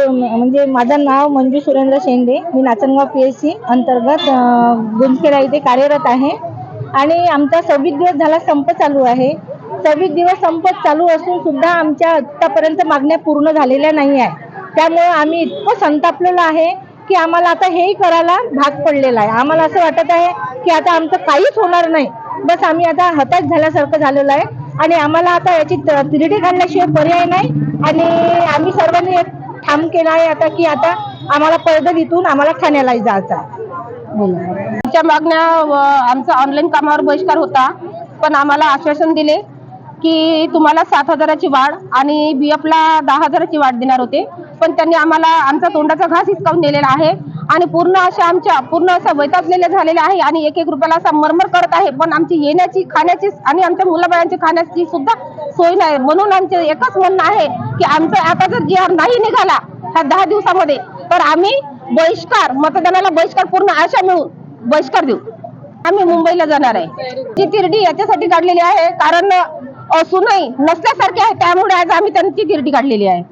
म्हणजे माझं नाव मंजू सुरेंद्र शेंडे. मी नाचनगाव पी एस सी अंतर्गत गुंजखेडा इथे कार्यरत आहे. आणि आमचा सव्वीस दिवस झाला संप चालू आहे. सव्वीस दिवस संप चालू असून सुद्धा आमच्या आत्तापर्यंत मागण्या पूर्ण झालेल्या नाही आहे त्यामुळे आम्ही इतकं संतापलेलो आहे की आम्हाला आता हेही करायला भाग पडलेला आहे. आम्हाला असं वाटत आहे की आता आमचं काहीच होणार नाही. बस आम्ही आता हताश झाल्यासारखं झालेलं आहे. आणि आम्हाला आता याची तिरडी काढल्याशिवाय पर्याय नाही. आणि आम्ही सर्वांनी ठाम केला आहे आता की आता आम्हाला पडदल इथून आम्हाला ठाण्यालाही जायचं आमच्या मागण्या आमचा ऑनलाईन कामावर बहिष्कार होता. पण आम्हाला आश्वासन दिले की तुम्हाला सात हजाराची वाढ आणि बी एफला दहा हजाराची वाढ देणार होते. पण त्यांनी आम्हाला आमचा तोंडाचा घास हिसकावून नेलेला आहे आणि पूर्ण अशा आमच्या पूर्ण असा वैतागलेल्या झालेल्या आहे आणि एक एक रुपयाला असा मरमर करत आहे. पण आमची येण्याची खाण्याची आणि आमच्या मुलाबाळांची खाण्याची सुद्धा सोय नाही. म्हणून आमचे एकच म्हणणं आहे की आमचं आता जर जी आर नाही निघाला ह्या दहा दिवसामध्ये तर आम्ही बहिष्कार मतदानाला बहिष्कार पूर्ण आशा मिळून बहिष्कार देऊ. आम्ही मुंबईला जाणार आहे. ती तिरडी याच्यासाठी काढलेली आहे कारण असूनही नसल्यासारखे आहे. त्यामुळे आज आम्ही त्यांची तिरडी काढलेली आहे.